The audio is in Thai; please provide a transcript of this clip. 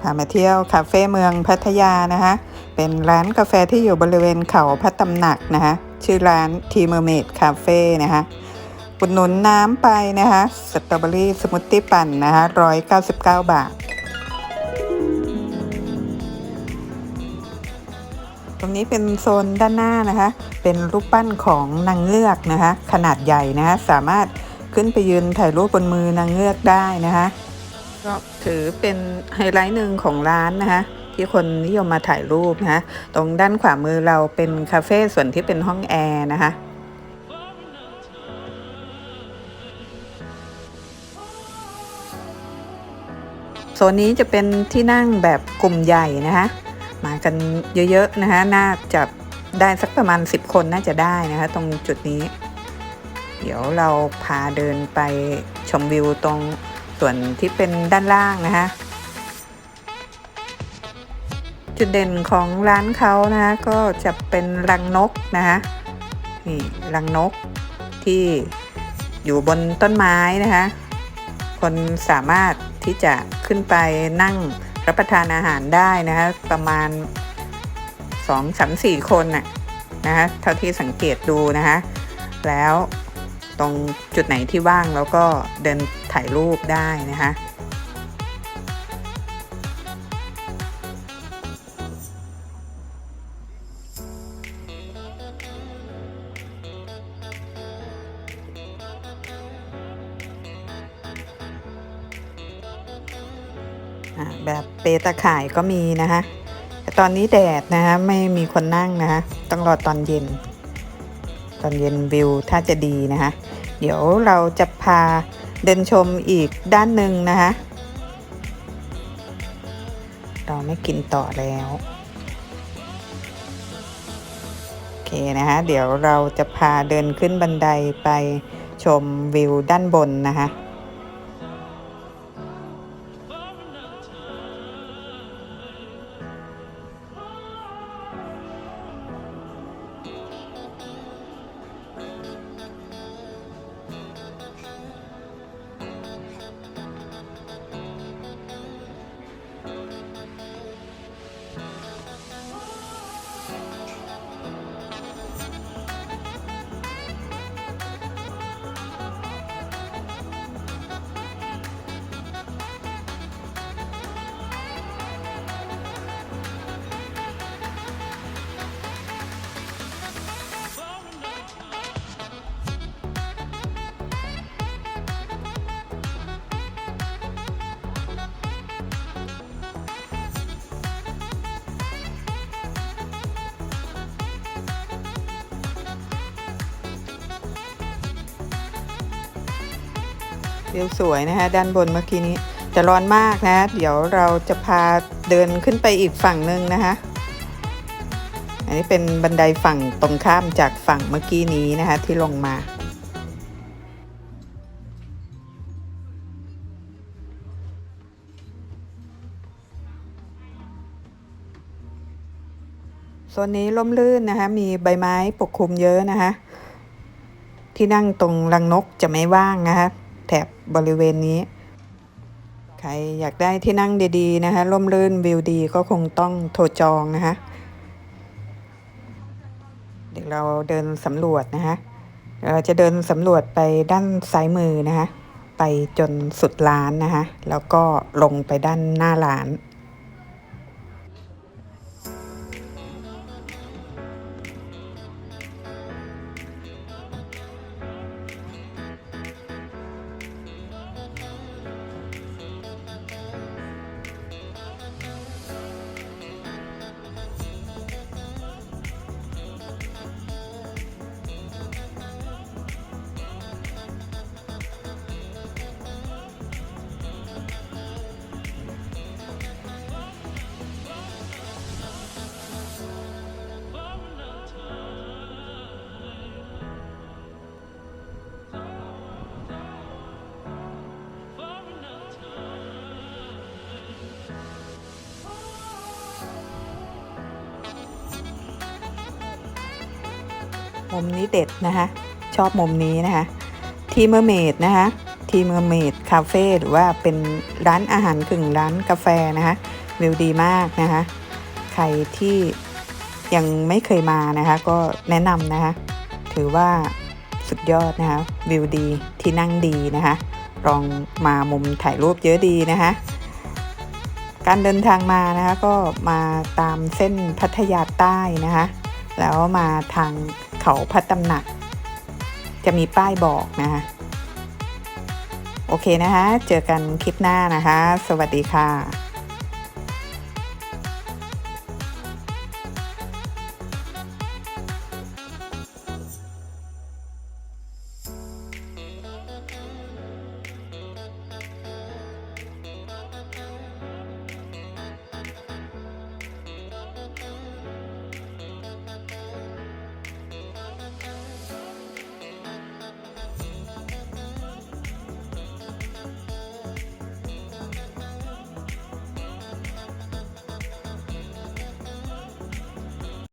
พามาเที่ยวคาเฟ่เมืองพัทยานะคะ เป็นร้านกาแฟที่อยู่บริเวณเขาพระตำหนักนะคะ ชื่อร้านทีเมอร์เมดคาเฟ่นะคะอุดหนุนน้ำไปนะคะสตรอเบอรี่สมูทตี้ปั่นนะคะ199 บาท ตรงนี้เป็นโซนด้านหน้านะคะ เป็นรูปปั้นของนางเงือกนะคะ ขนาดใหญ่นะคะ สามารถขึ้นไปยืนถ่ายรูปบนมือนางเงือกได้นะคะ ก็ถือเป็นไฮไลท์หนึ่งของร้านนะคะที่คนนิยมมาถ่ายรูปนะคะตรงด้านขวามือเราเป็นคาเฟ่ส่วนที่เป็นห้องแอร์นะคะโซนนี้จะเป็นที่นั่งแบบกลุ่มใหญ่นะคะมากันเยอะๆนะคะน่าจะได้สักประมาณ 10 คนน่าจะได้นะคะ ตรงจุดนี้ เดี๋ยวเราพาเดินไปชมวิวตรง ส่วนที่เป็นด้านล่างนะคะจุดเด่นของร้านเขานะคะก็จะเป็นรังนกนะคะนี่รังนกที่อยู่บนต้นไม้นะคะคนสามารถที่จะขึ้นไปนั่งรับประทานอาหารได้นะคะประมาณ2 3 4คนน่ะนะคะเท่าที่สังเกตดูนะคะแล้ว ตรงจุดไหนที่ว่างแล้วก็เดินถ่ายรูปได้นะคะแบบเปตะข่ายก็มีนะคะแต่ตอนนี้แดดนะคะไม่มีคนนั่งนะคะต้องรอตอนเย็น ตอนเย็นวิวถ้าจะดีนะคะ เดี๋ยวเราจะพาเดินชมอีกด้านหนึ่งนะคะ เราไม่กินต่อแล้วโอเคนะคะเดี๋ยวเราจะพาเดินขึ้นบันไดไปชมวิวด้านบนนะคะ วิวสวยนะคะด้านบนเมื่อกี้นี้จะร้อนมากนะ เดี๋ยวเราจะพาเดินขึ้นไปอีกฝั่งหนึ่งนะคะ อันนี้เป็นบันไดฝั่งตรงข้ามจากฝั่งเมื่อกี้นี้นะคะที่ลงมาโซนนี้ร่มรื่นนะคะ มีใบไม้ปกคลุมเยอะนะคะ ที่นั่งตรงรังนกจะไม่ว่างนะคะ แถบบริเวณนี้ ใครอยากได้ที่นั่งดีๆนะคะร่มรื่นวิวดีก็คงต้องโทรจองนะคะเดี๋ยวเราเดินสำรวจนะคะเราจะเดินสำรวจไปด้านซ้ายมือนะคะไปจนสุดร้านนะคะแล้วก็ลงไปด้านหน้าร้าน มุมนี้เด็ดนะคะชอบมุมนี้นะคะทีเมอร์เมดนะคะทีเมอร์เมดคาเฟ่หรือว่าเป็นร้านอาหารกึ่งร้านกาแฟนะคะวิวดีมากนะคะใครที่ยังไม่เคยมานะคะ ก็แนะนำนะคะ ถือว่าสุดยอดนะคะ วิวดีที่นั่งดีนะคะลองมามุมถ่ายรูปเยอะดีนะคะการเดินทางมานะคะก็มาตามเส้นพัทยาใต้นะคะ แล้วมาทาง เขาพระตำหนัก จะมีป้ายบอกนะคะโอเคนะคะ เจอกันคลิปหน้านะคะ สวัสดีค่ะ